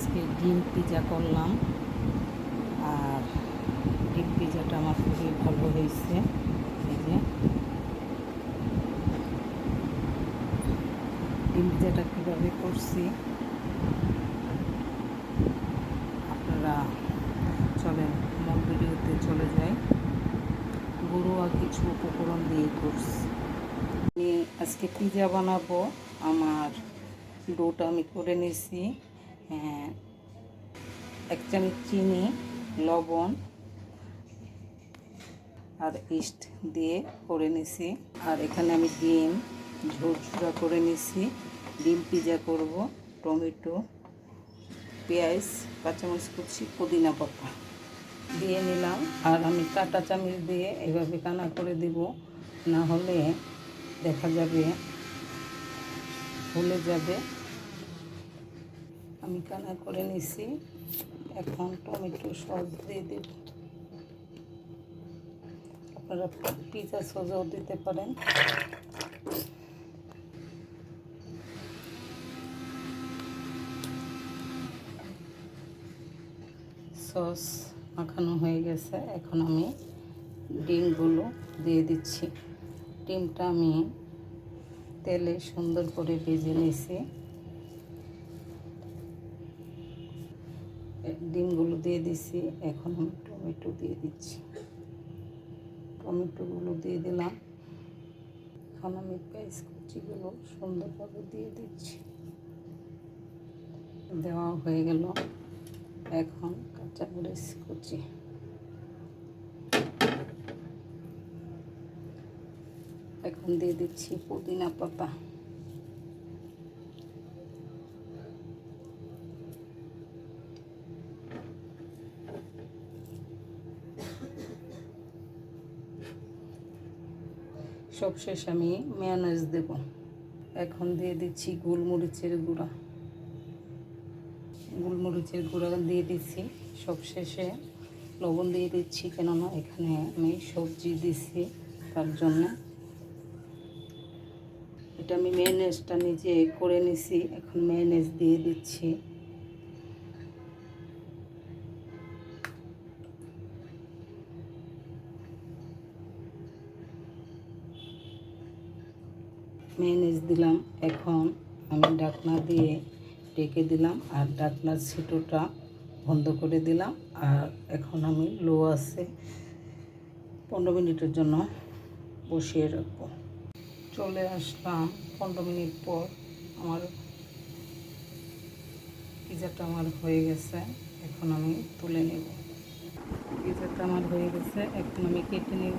আজকে ডিম পিজা করলাম। আর ডিম পিজাটা আমার খুবই ভালো হয়েছে। এই যে। ডিম পিজাটা কীভাবে করছি? আপনারা চলেন, মূল ভিডিওতে চলে যাই। গরুয়া কিছু উপকরণ দিয়ে করছি। আমি আজকে পিজা বানাবো। আমার ডোটা আমি করে নিয়েছি এক চামচ চিনি, লবণ আর ইস্ট দিয়ে করে নিছি। আর এখানে আমি ডিম ঝোরঝুরা করে নিছি। ডিম পিজা করব, টমেটো, পেঁয়াজ, কাঁচামরিচ কুচি, পুদিনা পাতা দিয়ে নিলাম। আর আমি কাটা চামচ দিয়ে এভাবে কানা করে দিব। না হলে দেখা যাবে, ফুলে যাবে। আমি কানা করে নিছি। এখন টমেটো সস দিয়ে দেব। আপনারা পিজা সসও দিতে পারেন। সস মাখানো হয়ে গেছে। এখন আমি ডিমগুলো দিয়ে দিচ্ছি। ডিমটা আমি তেলে সুন্দর করে ভেজে নিয়েছি ডিমগুলো দিয়ে দিছি, এখন আমি টমেটো দিয়ে দিচ্ছি। টমেটোগুলো দিয়ে দিলাম। এখন আমি পেঁয়াজ কুচিগুলো সুন্দরভাবে দিয়ে দিচ্ছি। দেওয়া হয়ে গেল এখন কাঁচা মরিচ কুচি। এখন দিয়ে দিচ্ছি পুদিনা পাতা। সবশেষ আমি মেয়ানেজ দেব। এখন দিয়ে দিচ্ছি গোলমরিচের গুঁড়া। গোলমরিচের গুঁড়া দিয়ে দিচ্ছি। সবশেষে লবণ দিয়ে দিচ্ছি কেননা এখানে আমি সবজি দিছি তার জন্য। এটা আমি মেয়নেজটা নিজে করে নিছি। এখন মেয়নেজ দিয়ে দিচ্ছি। মেয়নেজ দিলাম। এখন আমি ডাকনা দিয়ে ডেকে দিলাম আর ডাকনার ছিটোটা বন্ধ করে দিলাম। আর এখন আমি লো আছে পনেরো মিনিটের জন্য বসিয়ে রাখব। চলে আসলাম পনেরো মিনিট পর। আমার পিজাটা আমার হয়ে গেছে। এখন আমি তুলে নেব। পিজাটা আমার হয়ে গেছে। এখন আমি কেটে নেব।